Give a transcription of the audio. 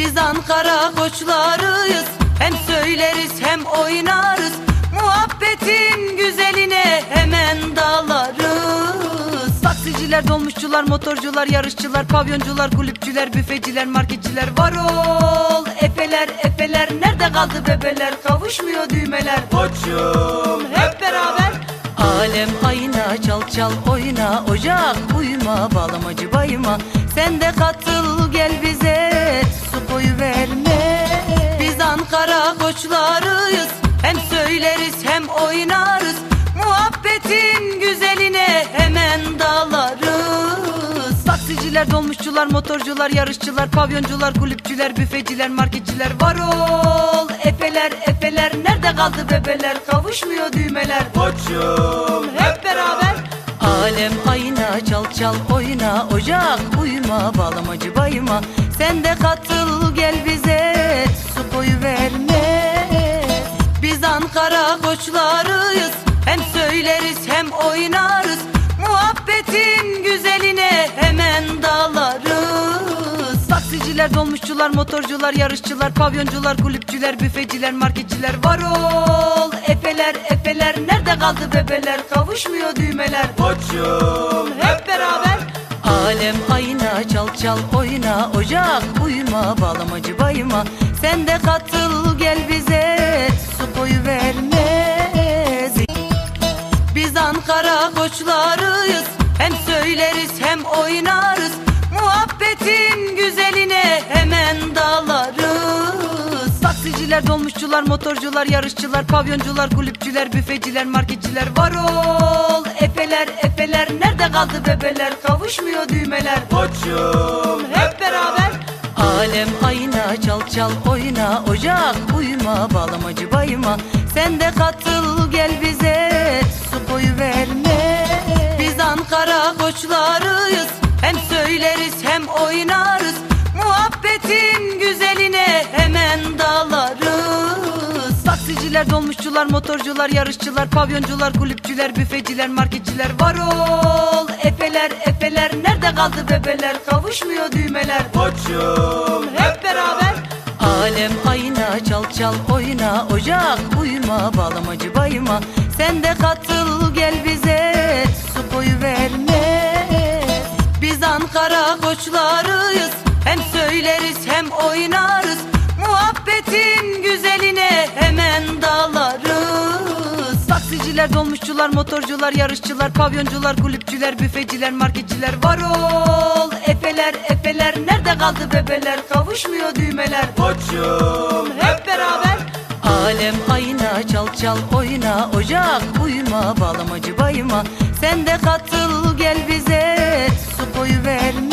Biz Ankara koçlarıyız. Hem söyleriz hem oynarız. Muhabbetin güzeline hemen dalarız. Taksiciler, dolmuşçular, motorcular, yarışçılar, pavyoncular, kulüpçüler, büfeciler, marketçiler. Var ol efeler efeler. Nerede kaldı bebeler? Kavuşmuyor düğmeler. Koçum hep beraber. Alem ayna çal çal oyna. Ocak uyuma bağlamacı bayma Sen de katıl gel bize oynarız. Muhabbetin güzeline hemen dalarız. Taksiciler, dolmuşçular, motorcular, yarışçılar, pavyoncular, kulüpçüler, büfeciler, marketçiler. Var ol efeler efeler. Nerede kaldı bebeler? Kavuşmuyor düğmeler. Koçum hep beraber. Alem ayna çal çal oyna. Ocak uyuma bağlamacı bayma Sen de katıl koçlarıyız Hem söyleriz hem oynarız. Muhabbetin güzeline hemen dalarız. Taksiciler, dolmuşçular, motorcular, yarışçılar, pavyoncular, kulüpçüler, büfeciler, marketçiler. Var ol efeler efeler. Nerede kaldı bebeler? Kavuşmuyor düğmeler. Koçum hep beraber. Alem ayna çal çal oyna. Ocak uyuma bağlamacı bayma Sen de katıl gel Ankara koçlarıyız. Hem söyleriz hem oynarız. Muhabbetin güzeline hemen dalarız. Taksiciler, dolmuşçular, motorcular, yarışçılar, pavyoncular, kulüpçüler, büfeciler, marketçiler. Var ol efeler efeler. Nerede kaldı bebeler? Kavuşmuyor düğmeler. Koçum hep beraber. Alem ayna çal çal oyna. Ocak uyuma bağlamacı bayma Sen de katıl gel bize Taksiciler, dolmuşçular, motorcular, yarışçılar, pavyoncular, kulüpçüler, büfeciler, marketçiler. Var ol! Efeler efeler Nerede kaldı bebeler? Kavuşmuyor düğmeler. Koçum hep beraber. Alem ayna çal çal oyna Ocak uyuma bağlamacı bayma Sen de katıl gel bize Su koyu verme. Biz Ankara koçlarıyız Hem söyleriz hem oynarız Taksiciler, dolmuşçular, motorcular, yarışçılar Pavyoncular, kulüpçüler, büfeciler, marketçiler. Var ol efeler, efeler. Nerede kaldı bebeler, kavuşmuyor düğmeler. Koçum hep beraber. Alem ayna, çal çal oyna. Ocak uyma, bağlamacı bayma. Sen de katıl gel bize. Su koyu verme.